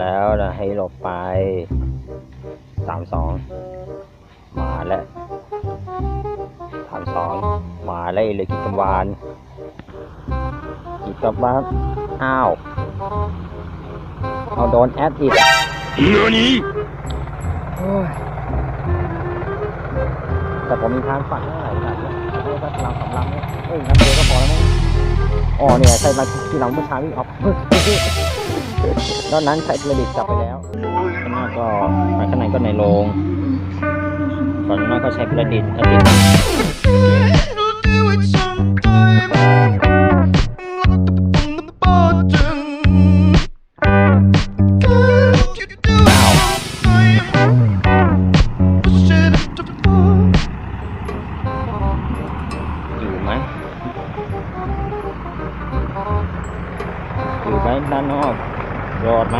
แล้วนะให้หลบไปสามสองมาแล้วสามสองมาเลยเลยกิจกรรมวานกิจกรรมวานอ้าวเอาโดนแอดอีก何โอ้ยแต่ผมมีทางฝันเท่าไหร่แบบเนี้ยให้สักลำสองลำเนี่ยเอ้ยลำเดียวก็พอแล้วมั้งอ๋อเนี่ยใครมาที่หลังเมื่อเช้าวิ่งออก นอกนั้นใช้เครดิตกลับไปแล้วข้างหน้าก็ข้างในก็ในโรงส่วนข้างนอกก็ใช้เครดิตเครดิต We'll do it sometime. Locked up on the bottom. Can't you do it sometime? Push it into the ball. อยู่ไหมอยู่ไหมด้านนอก รอดไหม